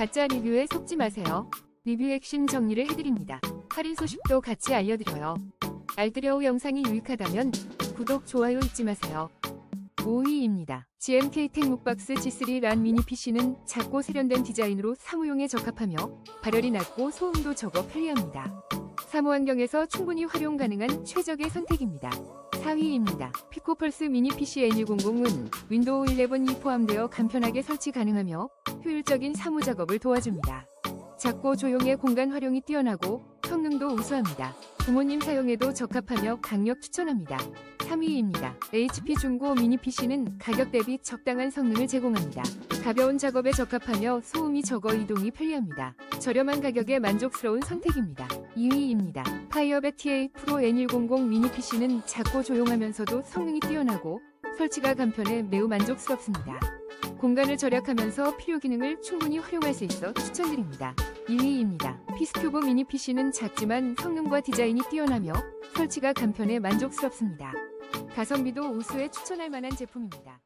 가짜 리뷰에 속지 마세요. 리뷰 핵심 정리를 해드립니다. 할인 소식도 같이 알려드려요. 알뜰여우 영상이 유익하다면 구독, 좋아요 잊지 마세요. 5위입니다. GMK 택묵박스 G3 란 미니 PC는 작고 세련된 디자인으로 사무용에 적합하며 발열이 낮고 소음도 적어 편리합니다. 사무 환경에서 충분히 활용 가능한 최적의 선택입니다. 4위입니다. 피코펄스 미니 PC N100은 윈도우 11이 포함되어 간편하게 설치 가능하며 효율적인 사무 작업을 도와줍니다. 작고 조용해 공간 활용이 뛰어나고 성능도 우수합니다. 부모님 사용에도 적합하며 강력 추천합니다. 3위입니다. HP 중고 미니 PC는 가격 대비 적당한 성능을 제공합니다. 가벼운 작업에 적합하며 소음이 적어 이동이 편리합니다. 저렴한 가격에 만족스러운 선택입니다. 2위입니다. 파이어벳 TA 프로 N100 미니 PC는 작고 조용하면서도 성능이 뛰어나고 설치가 간편해 매우 만족스럽습니다. 공간을 절약하면서 필요 기능을 충분히 활용할 수 있어 추천드립니다. 1위입니다. 피스큐브 미니 PC는 작지만 성능과 디자인이 뛰어나며 설치가 간편해 만족스럽습니다. 가성비도 우수에 추천할 만한 제품입니다.